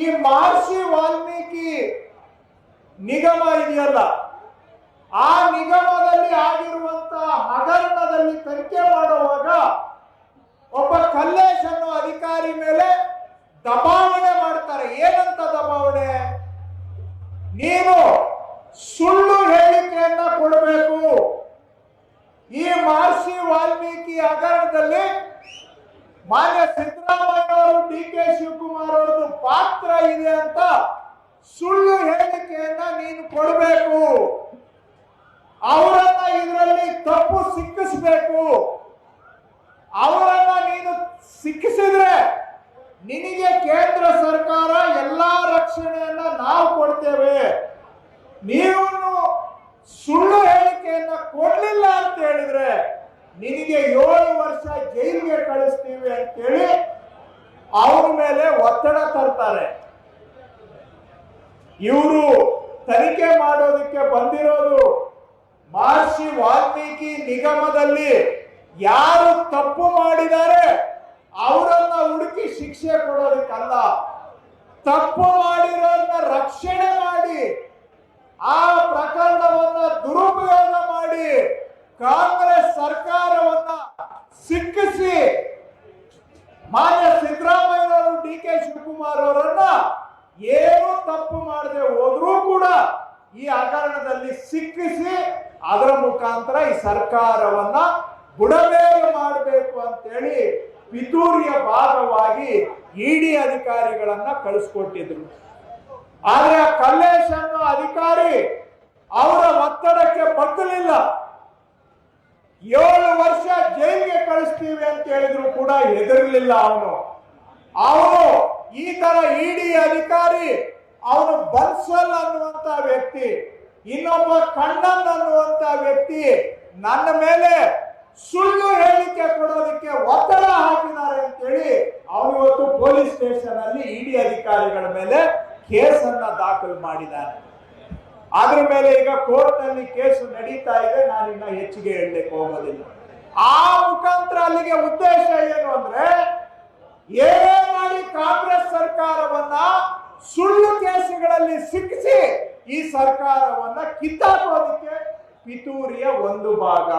ಈ ಮಹರ್ಷಿ ವಾಲ್ಮೀಕಿ ನಿಗಮ ಇದೆಯಲ್ಲ, ಆ ನಿಗಮದಲ್ಲಿ ಆಗಿರುವಂತ ಹಗರಣದಲ್ಲಿ ತನಿಖೆ ಮಾಡುವಾಗ ಒಬ್ಬ ಕಲ್ಲೇಶ್ ಅಧಿಕಾರಿ ಮೇಲೆ ದಬಾವಣೆ ಮಾಡ್ತಾರೆ. ಏನಂತ ದಬಾವಣೆ? ನೀನು ಸುಳ್ಳು ಹೇಳಿಕೆಯನ್ನ ಕೊಡಬೇಕು. ಈ ಮಹರ್ಷಿ ವಾಲ್ಮೀಕಿ ಹಗರಣದಲ್ಲಿ ಮಾನ್ಯ ಸಿದ್ದರಾಮಯ್ಯ ಅವರು ಡಿ ಕೆ ಶಿವಕುಮಾರ್ ಅವರದ್ದು ಇದೆ ಅಂತ ಸುಳ್ಳು ಹೇಳಿಕೆಯನ್ನ ನೀನು ಕೊಡಬೇಕು. ಅವರನ್ನ ಇದರಲ್ಲಿ ತಪ್ಪು ಸಿಕ್ಕಿಸ್ಬೇಕು. ಅವರನ್ನ ನೀನು ಸಿಕ್ಕಿಸಿದ್ರೆ ನಿನಗೆ ಕೇಂದ್ರ ಸರ್ಕಾರ ಎಲ್ಲಾ ರಕ್ಷಣೆಯನ್ನ ನಾವು ಕೊಡ್ತೇವೆ. ನೀವು ಸುಳ್ಳು ಹೇಳಿಕೆಯನ್ನ ಕೊಡ್ಲಿಲ್ಲ ಅಂತ ಹೇಳಿದ್ರೆ ನಿನಗೆ ಏಳು ವರ್ಷ ಜೈಲಿಗೆ ಕಳಿಸ್ತೀವಿ ಅಂತೇಳಿ ಅವ್ರ ಮೇಲೆ ಒತ್ತಡ ತರ್ತಾರೆ. ಇವರು ತನಿಖೆ ಮಾಡೋದಕ್ಕೆ ಬಂದಿರೋದು ಮಹರ್ಷಿ ವಾಲ್ಮೀಕಿ ನಿಗಮದಲ್ಲಿ ಯಾರು ತಪ್ಪು ಮಾಡಿದ್ದಾರೆ ಅವರನ್ನ ಹುಡುಕಿ ಶಿಕ್ಷೆ ಕೊಡೋದಕ್ಕಲ್ಲ. ತಪ್ಪು ಮಾಡಿರೋದನ್ನ ರಕ್ಷಣೆ ಮಾಡಿ, ಆ ಪ್ರಕರಣವನ್ನ ದುರುಪಯೋಗ ಮಾಡಿ ಕಾಂಗ್ರೆಸ್ ಸರ್ಕಾರವನ್ನ ಸಿಕ್ಕಿಸಿ. ಮಾನ್ಯ ಸಿದ್ದರಾಮಯ್ಯ ಡಿ ಕೆ ಶಿವಕುಮಾರ್ ಅವರನ್ನ ಏನು ತಪ್ಪು ಮಾಡದೆ ಹೋದ್ರೂ ಕೂಡ ಈ ಹಗರಣದಲ್ಲಿ ಸಿಕ್ಕಿಸಿ ಅದರ ಮುಖಾಂತರ ಈ ಸರ್ಕಾರವನ್ನ ಬುಡಮೇಲು ಮಾಡಬೇಕು ಅಂತೇಳಿ ಪಿತೂರಿಯ ಭಾಗವಾಗಿ ಇಡಿ ಅಧಿಕಾರಿಗಳನ್ನ ಕಳಿಸ್ಕೊಟ್ಟಿದ್ರು. ಆದ್ರೆ ಕಲ್ಲೇಶ್ ಅನ್ನೋ ಅಧಿಕಾರಿ ಅವರ ಒತ್ತಡಕ್ಕೆ ಬಗ್ಗಲಿಲ್ಲ ಏಳು ವರ್ಷ ಜೈಲಿಗೆ ಕಳಿಸ್ತೀವಿ ಅಂತ ಹೇಳಿದ್ರು ಕೂಡ ಹೆದರ್ಲಿಲ್ಲ ಅವನು. ಅವನು ಅಧಿಕಾರಿ, ಅವನು ಬನ್ಸಲ್ ಅನ್ನುವಂತ ವ್ಯಕ್ತಿ, ಇನ್ನೊಬ್ಬ ಕಣ್ಣನ್ ಅನ್ನುವಂತ ವ್ಯಕ್ತಿ, ನನ್ನ ಮೇಲೆ ಸುಳ್ಳು ಹೇಳಿಕೆ ಕೊಡೋದಕ್ಕೆ ಒತ್ತಡ ಹಾಕಿದ್ದಾರೆ ಅಂತ ಹೇಳಿ ಅವನು ಇವತ್ತು ಪೊಲೀಸ್ ಸ್ಟೇಷನ್ ಅಲ್ಲಿ ಇಡಿ ಅಧಿಕಾರಿಗಳ ಮೇಲೆ ಕೇಸನ್ನ ದಾಖಲು ಮಾಡಿದ್ದಾನೆ. ಅದ್ರ ಮೇಲೆ ಈಗ ಕೋರ್ಟ್ನಲ್ಲಿ ಕೇಸ್ ನಡೀತಾ ಇದೆ, ನಾನು ಇನ್ನ ಹೆಚ್ಚಿಗೆ ಹೇಳಲಿಕ್ಕೆ ಹೋಗೋದಿಲ್ಲ. ಆ ಮುಖಾಂತರ ಅಲ್ಲಿಗೆ ಉದ್ದೇಶ ಏನು ಅಂದ್ರೆ, ಏನೇ ಮಾಡಿ ಕಾಂಗ್ರೆಸ್ ಸುಳ್ಳು ಕೇಸುಗಳಲ್ಲಿ ಸಿಕ್ಕಿಸಿ ಈ ಸರ್ಕಾರವನ್ನ ಕಿತ್ತಾಕೋದಕ್ಕೆ ಪಿತೂರಿಯ ಒಂದು ಭಾಗ.